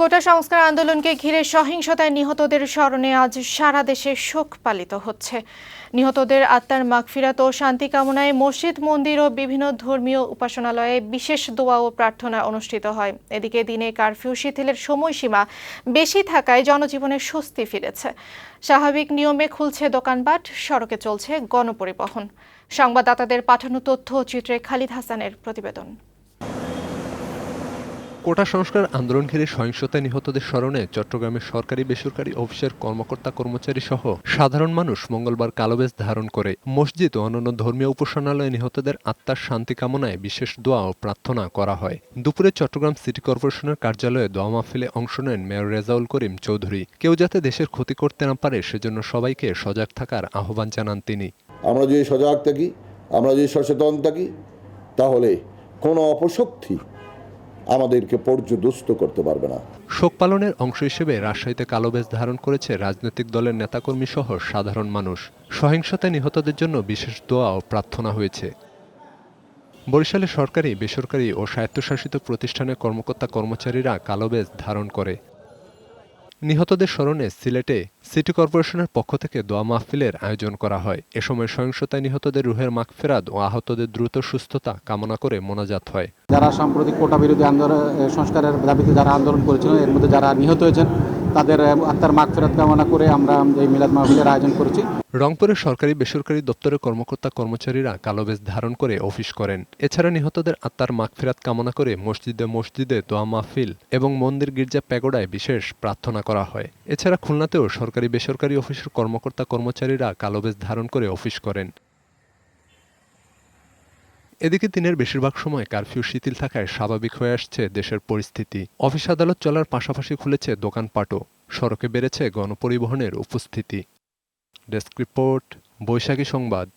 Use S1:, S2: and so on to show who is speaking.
S1: কোটা সংস্কার আন্দোলনকে ঘিরে সহিংসতায় নিহতদের স্মরণে আজ সারা দেশে শোক পালিত হচ্ছে। নিহতদের আত্মার মাগফিরাত ও শান্তি কামনায় মসজিদ, মন্দির ও বিভিন্ন ধর্মীয় উপাসনালয়ে বিশেষ দোয়া ও প্রার্থনা অনুষ্ঠিত হয়। এদিকে দিনে কারফিউ শিথিলের সময়সীমা বেশি থাকায় জনজীবনে স্বস্তি ফিরেছে। স্বাভাবিক নিয়মে খুলছে দোকানপাট, সড়কে চলছে গণপরিবহন। সংবাদদাতাদের পাঠানো তথ্য চিত্রে খালিদ হাসানের প্রতিবেদন।
S2: কোটা সংস্কার আন্দোলন ঘিরে সহিংসতায় নিহতদের স্মরণে চট্টগ্রামের সরকারি বেসরকারি অফিসের কর্মকর্তা কর্মচারী সহ সাধারণ মানুষ মঙ্গলবার কালোবেশ ধারণ করে। মসজিদ ও অন্যান্য ধর্মীয় উপাসনালয়ে নিহতদের আত্মার শান্তি কামনায় বিশেষ দোয়া ও প্রার্থনা করা হয়। দুপুরে চট্টগ্রাম সিটি কর্পোরেশনের কার্যালয়ে দোয়া মাহফিলে অংশ নেন মেয়র রেজাউল করিম চৌধুরী। কেউ যাতে দেশের ক্ষতি করতে না পারে সেজন্য সবাইকে সজাগ থাকার আহ্বান জানান তিনি।
S3: আমরা যদি সজাগ থাকি, আমরা যদি সচেতন থাকি, তাহলে কোনো অপশক্তি আমাদেরকে পর্যদস্ত করতে পারবে না।
S2: শোক পালনের অংশ হিসেবে রাজশাহীতে কালো বেশ ধারণ করেছে রাজনৈতিক দলের নেতাকর্মী সহ সাধারণ মানুষ। সহিংসতায় নিহতদের জন্য বিশেষ দোয়া ও প্রার্থনা হয়েছে। বরিশালে সরকারি, বেসরকারি ও স্বায়ত্তশাসিত প্রতিষ্ঠানের কর্মকর্তা কর্মচারীরা কালো বেশ ধারণ করে। নিহতদের স্মরণে সিলেটে সিটি কর্পোরেশনের পক্ষ থেকে দোয়া মাহফিলের আয়োজন করা হয়। এ সময় সহিংসতায় নিহতদের রুহের মাগফেরাত ও আহতদের দ্রুত সুস্থতা কামনা করে মোনাজাত হয়।
S4: যারা সাম্প্রতিক কোটা বিরোধী আন্দোলন সংস্কারের দাবিতে যারা আন্দোলন করেছিলেন এর মধ্যে যারা নিহত হয়েছেন তাদের আত্মার মাগ ফেরত কামনা করে আমরা এই মিলাদ মাহফিলের আয়োজন করেছি।
S2: রংপুরের সরকারি বেসরকারি দপ্তরের কর্মকর্তা কর্মচারীরা কালো বেশ ধারণ করে অফিস করেন। এছাড়া নিহতদের আত্মার মাগফিরাত কামনা করে মসজিদে মসজিদে দোয়া মাহফিল এবং মন্দির গির্জা প্যাগোডায় বিশেষ প্রার্থনা করা হয়। এছাড়া খুলনাতেও সরকারি বেসরকারি অফিসের কর্মকর্তা কর্মচারীরা কালো বেশ ধারণ করে অফিস করেন। এদিকে দিনের বেশিরভাগ সময় কারফিউ শিথিল থাকায় স্বাভাবিক হয়ে আসছে দেশের পরিস্থিতি। অফিস আদালত চলার পাশাপাশি খুলেছে দোকানপাটও। সড়কে বেড়েছে গণপরিবহনের উপস্থিতি। ডেস্ক রিপোর্ট, বৈশাখী সংবাদ।